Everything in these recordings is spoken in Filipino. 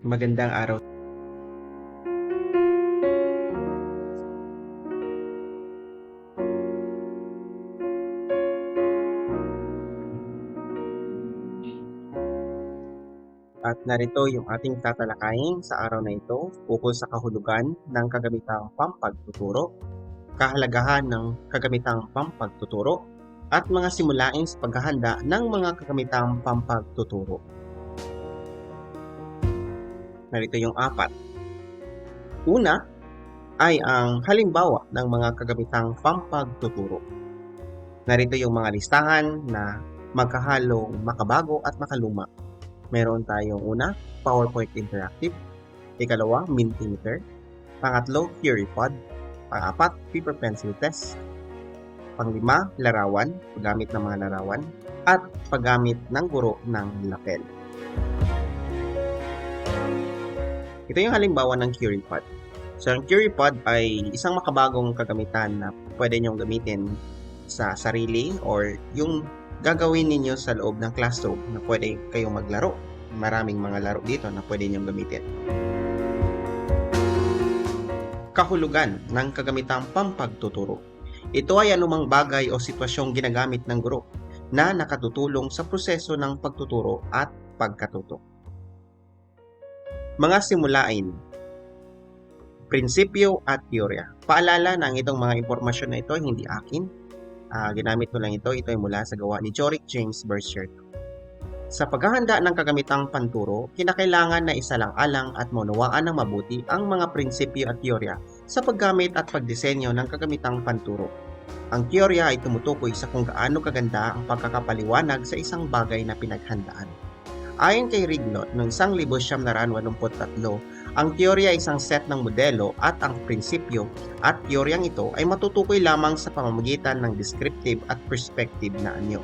Magandang araw. At narito yung ating tatalakayin sa araw na ito ukol sa kahulugan ng kagamitang pampagtuturo, kahalagahan ng kagamitang pampagtuturo, at mga simulain sa paghahanda ng mga kagamitang pampagtuturo. Narito yung apat. Una ay ang halimbawa ng mga kagamitang pampagtuturo. Narito yung mga listahan na magkahalong makabago at makaluma. Meron tayong una, PowerPoint Interactive. Ikalawa, Mentimeter. Pangatlo, CurryPod. Pangapat, Paper Pencil Test. Panglima, larawan, paggamit ng mga larawan. At paggamit ng guro ng lapel. Ito yung halimbawa ng CurryPod. So, ang CurryPod ay isang makabagong kagamitan na pwede nyong gamitin sa sarili or yung gagawin ninyo sa loob ng classroom na pwede kayong maglaro. Maraming mga laro dito na pwede nyong gamitin. Kahulugan ng kagamitang pampagtuturo. Ito ay anumang bagay o sitwasyong ginagamit ng guro na nakatutulong sa proseso ng pagtuturo at pagkatuto. Mga simulain prinsipyo at teorya. Paalala na ang itong mga impormasyon na ito ay hindi akin. Ah, ginamit ko lang ito. Ito ay mula sa gawa ni Jorik James Burchard. Sa paghahanda ng kagamitang panturo, kinakailangan na isalang-alang at maunawaan ng mabuti ang mga prinsipyo at teorya sa paggamit at pagdisenyo ng kagamitang panturo. Ang teorya ay tumutukoy sa kung gaano kaganda ang pagkakapaliwanag sa isang bagay na pinaghandaan. Ayon kay Riglot, noong 1983, ang teorya ay isang set ng modelo at ang prinsipyo at teoryang ito ay matutukoy lamang sa pamamagitan ng descriptive at perspective na anyo.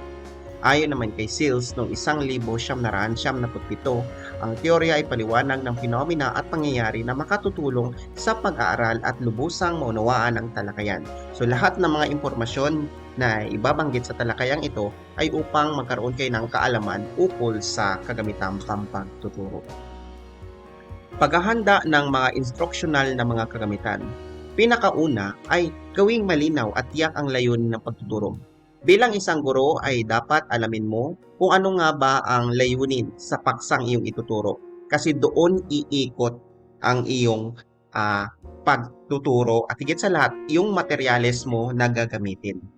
Ayon naman kay Seals noong 1977, ang teorya ay paliwanag ng fenomena at pangyayari na makatutulong sa pag-aaral at lubusang maunawaan ang talakayan. So lahat ng mga impormasyon na ibabanggit sa talakayang ito ay upang magkaroon kayo ng kaalaman ukol sa kagamitang pampagtuturo. Paghahanda ng mga instructional na mga kagamitan. Pinakauna ay gawing malinaw at tiyak ang layunin ng pagtuturo. Bilang isang guro ay dapat alamin mo kung ano nga ba ang layunin sa paksang iyong ituturo. Kasi doon iikot ang iyong ah, pagtuturo at higit sa lahat, yung materyales mo na gagamitin.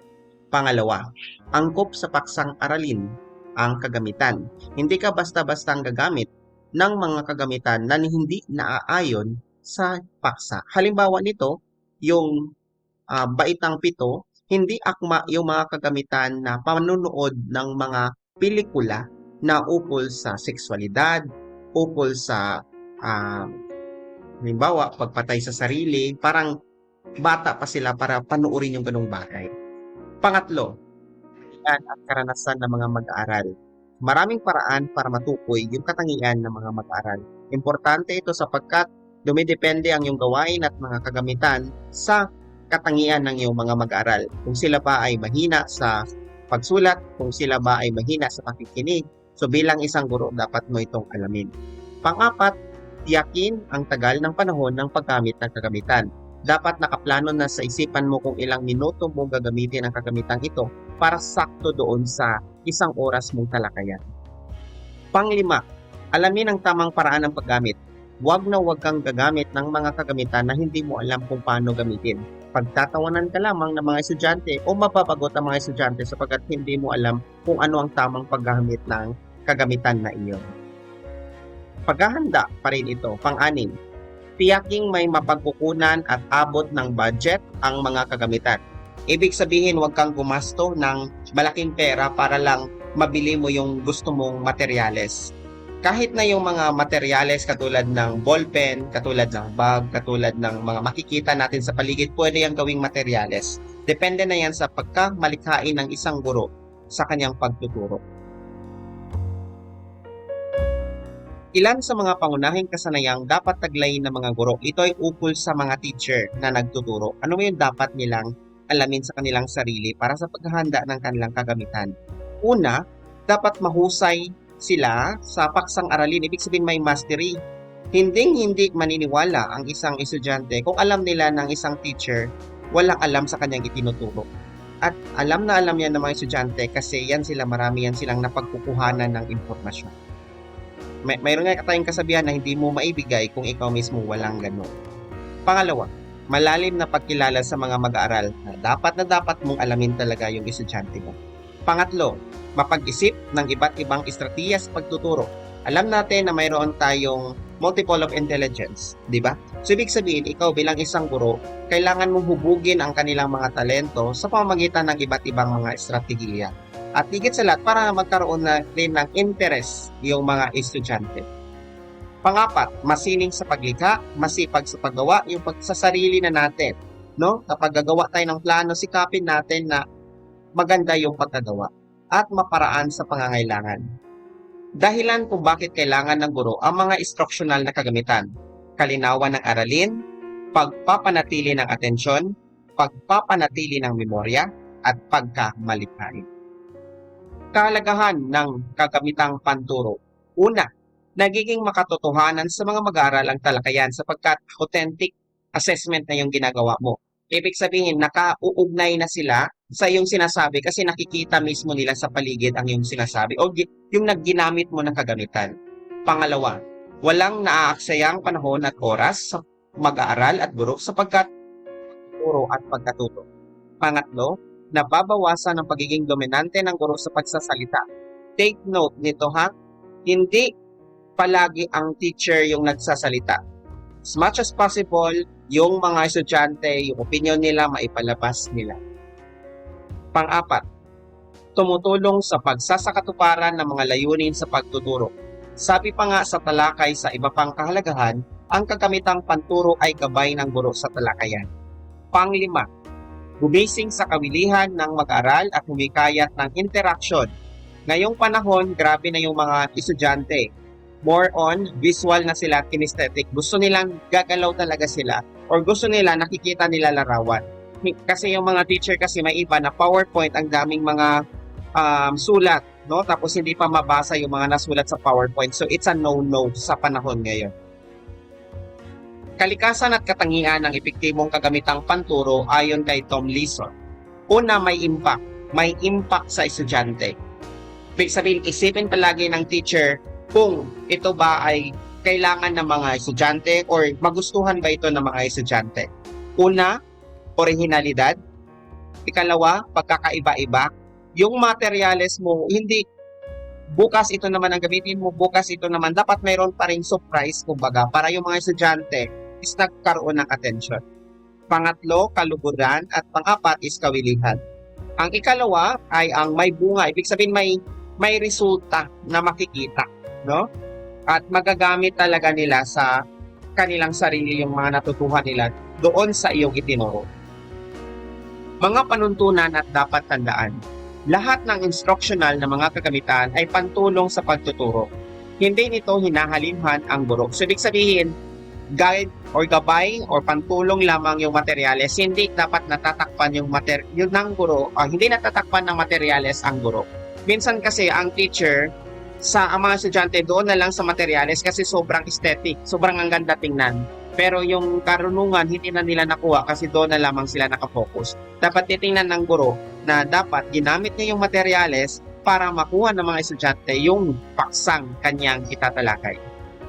Pangalawa, angkop sa paksang aralin ang kagamitan. Hindi ka basta-bastang gagamit ng mga kagamitan na hindi naaayon sa paksa. Halimbawa nito, yung ah, baitang pito, hindi akma yung mga kagamitan na panunood ng mga pelikula na ukol sa sexualidad, ukol sa ah, halimbawa, pagpatay sa sarili, parang bata pa sila para panuorin yung ganong bagay. Pangatlo, yan at karanasan ng mga mag-aaral. Maraming paraan para matukoy yung katangian ng mga mag-aaral. Importante ito sapagkat dumidepende ang iyong gawain at mga kagamitan sa katangian ng iyong mga mag-aaral. Kung sila ba ay mahina sa pagsulat, kung sila ba ay mahina sa pakikinig. So bilang isang guro, dapat mo itong alamin. Pang-apat, tiyakin ang tagal ng panahon ng paggamit ng kagamitan. Dapat nakaplano na sa isipan mo kung ilang minuto mo gagamitin ang kagamitang ito para sakto doon sa isang oras mong talakayan. Panglima, alamin ang tamang paraan ng paggamit. Huwag na huwag kang gagamit ng mga kagamitan na hindi mo alam kung paano gamitin. Pagtatawanan ka lamang ng mga estudyante o mapapagot ang mga estudyante sapagkat hindi mo alam kung ano ang tamang paggamit ng kagamitan na iyon. Paghahanda pa rin ito, pang-anim, tiyaking may mapagkukunan at abot ng budget ang mga kagamitan. Ibig sabihin, huwag kang gumasto ng malaking pera para lang mabili mo yung gusto mong materyales. Kahit na yung mga materyales katulad ng ballpen, katulad ng bag, katulad ng mga makikita natin sa paligid, pwede yung gawing materyales. Depende na yan sa pagkamalikhain ng isang guro sa kanyang pagtuturo. Ilan sa mga pangunahing kasanayang dapat taglayin ng mga guro, ito ay ukol sa mga teacher na nagtuturo. Ano yung dapat nilang alamin sa kanilang sarili para sa paghahanda ng kanilang kagamitan? Una, dapat mahusay sila sa paksang aralin. Ibig sabihin may mastery. Hinding hindi maniniwala ang isang estudyante kung alam nila ng isang teacher walang alam sa kanyang itinuturo. At alam na alam yan ng mga estudyante kasi yan sila, marami yan silang napagkukuhanan ng impormasyon. May, mayroon nga tayong kasabihan na hindi mo maibigay kung ikaw mismo walang ganun. Pangalawa, malalim na pagkilala sa mga mag-aaral na dapat na dapat mong alamin talaga yung estudyante mo. Pangatlo, mapag-isip ng iba't ibang estratiya sa pagtuturo. Alam natin na mayroon tayong multiple of intelligence, di ba? So, ibig sabihin, ikaw bilang isang guro, kailangan mong hubugin ang kanilang mga talento sa pamamagitan ng iba't ibang mga estrategiya. At higit sa lahat, para magkaroon na rin ng interest yung mga estudyante. Pangapat, masining sa paglikha, masipag sa paggawa, yung pagsasarili na natin. No? Kapag gagawa tayo ng plano, sikapin natin na maganda yung pagkagawa at maparaan sa pangangailangan. Dahilan kung bakit kailangan ng guro ang mga instructional na kagamitan, kalinawan ng aralin, pagpapanatili ng atensyon, pagpapanatili ng memorya, at pagkamalikhain. Kahalagahan ng kagamitang panturo. Una, nagiging makatotohanan sa mga mag-aaral ang talakayan sapagkat authentic assessment na yung ginagawa mo. Ibig sabihin, nakauugnay na sila sa iyong sinasabi kasi nakikita mismo nila sa paligid ang iyong sinasabi o yung nagginamit mo ng kagamitan. Pangalawa, walang naaaksayang panahon at oras sa mag-aaral at guro sapagkat turo at pagkatuto. Pangatlo, nababawasan ang pagiging dominante ng guro sa pagsasalita. Take note nito ha, hindi palagi ang teacher yung nagsasalita. As much as possible, yung mga estudyante, yung opinion nila, maipalabas nila. Pang-apat, tumutulong sa pagsasakatuparan ng mga layunin sa pagtuturo. Sabi pa nga sa talakay sa iba pang kahalagahan, ang kagamitang panturo ay gabay ng guro sa talakayan. Panglima, gumising sa kawilihan ng mag-aral at humikayat ng interaction. Ngayong panahon, grabe na yung mga estudyante. More on visual na sila, kinesthetic. Gusto nilang gagalaw talaga sila or gusto nila nakikita nila larawan. Kasi yung mga teacher kasi may iba na PowerPoint, ang daming mga um, sulat, no? Tapos hindi pa mabasa yung mga nasulat sa PowerPoint. So it's a no-no sa panahon ngayon. Kalikasan at katangian ng epektibong kagamitang panturo ayon kay Tom Leeson. Una, may impact. May impact sa estudyante. Ibig sabihin, isipin palagi ng teacher kung ito ba ay kailangan ng mga estudyante or magustuhan ba ito ng mga estudyante. Una, originalidad. Ikalawa, pagkakaiba-iba. Yung materyales mo, hindi bukas ito naman ang gamitin mo, bukas ito naman. Dapat mayroon pa rin surprise, kumbaga, para yung mga estudyante is nagkaroon ng attention. Pangatlo, kaluguran. At pangapat is kawilihan. Ang ikalawa ay ang may bunga. Ibig sabihin may may resulta na makikita, no? At magagamit talaga nila sa kanilang sarili yung mga natutuhan nila doon sa iyong itinuro. Mga panuntunan at dapat tandaan. Lahat ng instructional na mga kagamitan ay pantulong sa pagtuturo. Hindi nito hinahalimhan ang guro. So, ibig sabihin, guide or gabay or pantulong lamang yung materyales, hindi dapat natatakpan yung mater yun ng guro, ah, hindi natatakpan ng materyales ang guro. Minsan kasi ang teacher sa ang mga estudyante doon na lang sa materyales kasi sobrang aesthetic, sobrang ang ganda tingnan. Pero yung karunungan hindi na nila nakuha kasi doon na lamang sila nakafocus. Dapat titingnan ng guro na dapat ginamit niya yung materyales para makuha ng mga estudyante yung paksang kanyang itatalakay.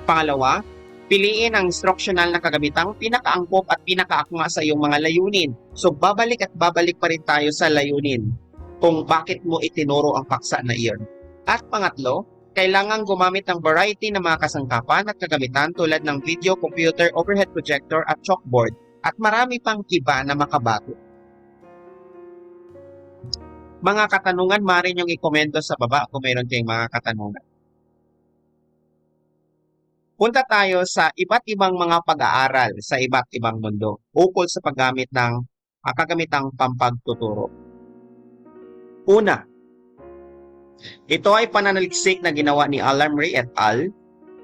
Pangalawa, Piliin ang instructional na kagamitang pinakaangkop at pinakaakma sa iyong mga layunin. So babalik at babalik pa rin tayo sa layunin kung bakit mo itinuro ang paksa na iyon. At pangatlo, kailangan gumamit ng variety ng mga kasangkapan at kagamitan tulad ng video, computer, overhead projector at chalkboard at marami pang iba na makabago. Mga katanungan, maaaring yung i-komento sa baba kung mayroon kayong mga katanungan. Punta tayo sa iba't ibang mga pag-aaral sa iba't ibang mundo ukol sa paggamit ng uh, kagamitang pampagtuturo. Una, ito ay pananaliksik na ginawa ni Alamry et al.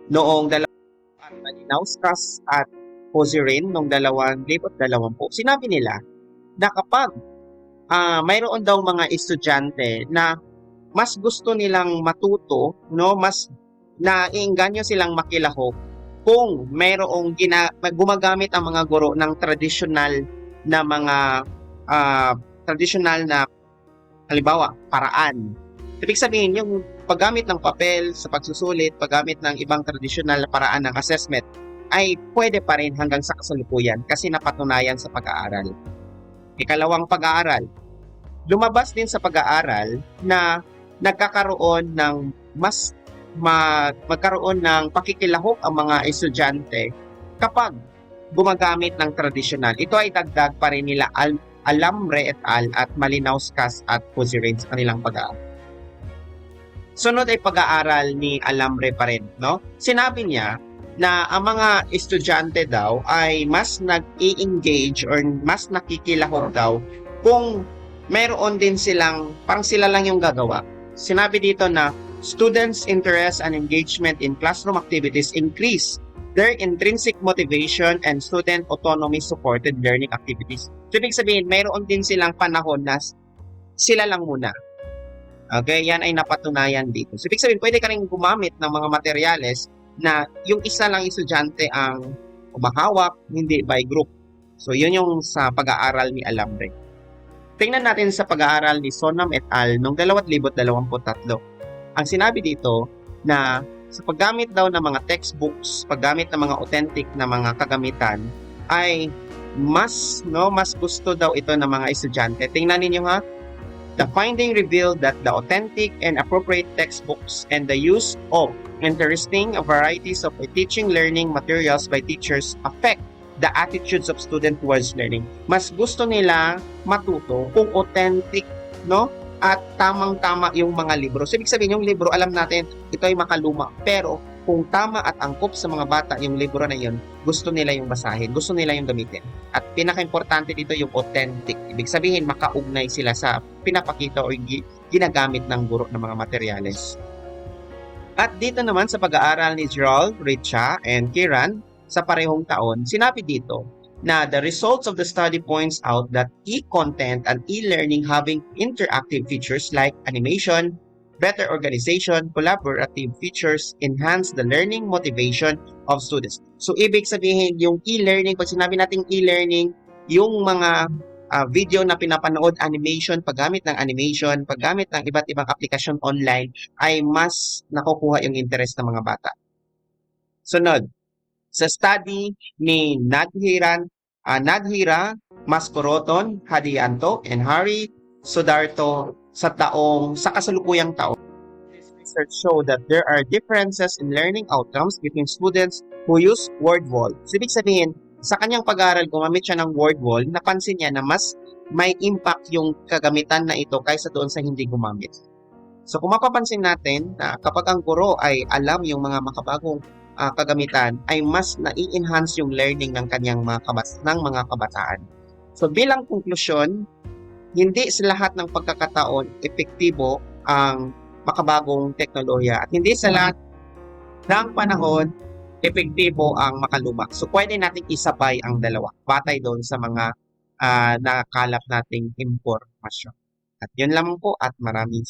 noong dalawang Malinauskas at Posirin noong 2020. Sinabi nila na kapag uh, mayroon daw mga estudyante na mas gusto nilang matuto, no, mas naiinganyo silang makilahok kung mayroong gina, gumagamit ang mga guro ng traditional na mga ah, traditional na halimbawa paraan. Ibig sabihin yung paggamit ng papel sa pagsusulit, paggamit ng ibang traditional na paraan ng assessment ay pwede pa rin hanggang sa kasalukuyan kasi napatunayan sa pag-aaral. Ikalawang pag-aaral. Lumabas din sa pag-aaral na nagkakaroon ng mas ma- magkaroon ng pakikilahok ang mga estudyante kapag gumagamit ng tradisyonal. Ito ay dagdag pa rin nila Al- Alamre et al. at Malinauskas at Pusirin sa kanilang pag-aaral. Sunod ay pag-aaral ni Alamre pa rin. No? Sinabi niya na ang mga estudyante daw ay mas nag-i-engage or mas nakikilahok daw kung meron din silang, parang sila lang yung gagawa. Sinabi dito na students' interest and engagement in classroom activities increase their intrinsic motivation and student autonomy supported learning activities. So, ibig sabihin, mayroon din silang panahon na sila lang muna. Okay, yan ay napatunayan dito. So, ibig sabihin, pwede ka rin gumamit ng mga materyales na yung isa lang estudyante ang umahawak, hindi by group. So, yun yung sa pag-aaral ni Alambre. Tingnan natin sa pag-aaral ni Sonam et al. noong 2023. Ang sinabi dito na sa paggamit daw ng mga textbooks, paggamit ng mga authentic na mga kagamitan ay mas no mas gusto daw ito ng mga estudyante. Tingnan ninyo ha. The finding revealed that the authentic and appropriate textbooks and the use of interesting varieties of teaching learning materials by teachers affect the attitudes of student towards learning. Mas gusto nila matuto kung authentic, no? At tamang-tama yung mga libro. So, ibig sabihin, yung libro, alam natin, ito ay makaluma. Pero, kung tama at angkop sa mga bata yung libro na yun, gusto nila yung basahin, gusto nila yung gamitin. At pinaka-importante dito yung authentic. Ibig sabihin, makaugnay sila sa pinapakita o gi- ginagamit ng guro ng mga materyales. At dito naman sa pag-aaral ni Gerald, Richa, and Kiran, sa parehong taon, sinabi dito na the results of the study points out that e-content and e-learning having interactive features like animation, better organization, collaborative features enhance the learning motivation of students. So, ibig sabihin, yung e-learning, pag sinabi nating e-learning, yung mga ah, video na pinapanood, animation, paggamit ng animation, paggamit ng iba't ibang aplikasyon online, ay mas nakukuha yung interest ng mga bata. Sunod, sa study ni Nadhiran, ah, Nadhira Maskoroton, Hadianto, and Hari Sudarto sa taong sa kasalukuyang taon. This research show that there are differences in learning outcomes between students who use word wall. So, sabihin, sa kanyang pag-aaral, gumamit siya ng word wall, napansin niya na mas may impact yung kagamitan na ito kaysa doon sa hindi gumamit. So kung mapapansin natin na kapag ang guro ay alam yung mga makabagong ah, kagamitan, ay mas nai-enhance yung learning ng kanyang mga kabas ng mga kabataan. So bilang konklusyon, hindi sa lahat ng pagkakataon epektibo ang makabagong teknolohiya at hindi sa lahat ng panahon epektibo ang makaluma. So pwede nating isabay ang dalawa batay doon sa mga ah, nakalap nating impormasyon. At yun lamang po at maraming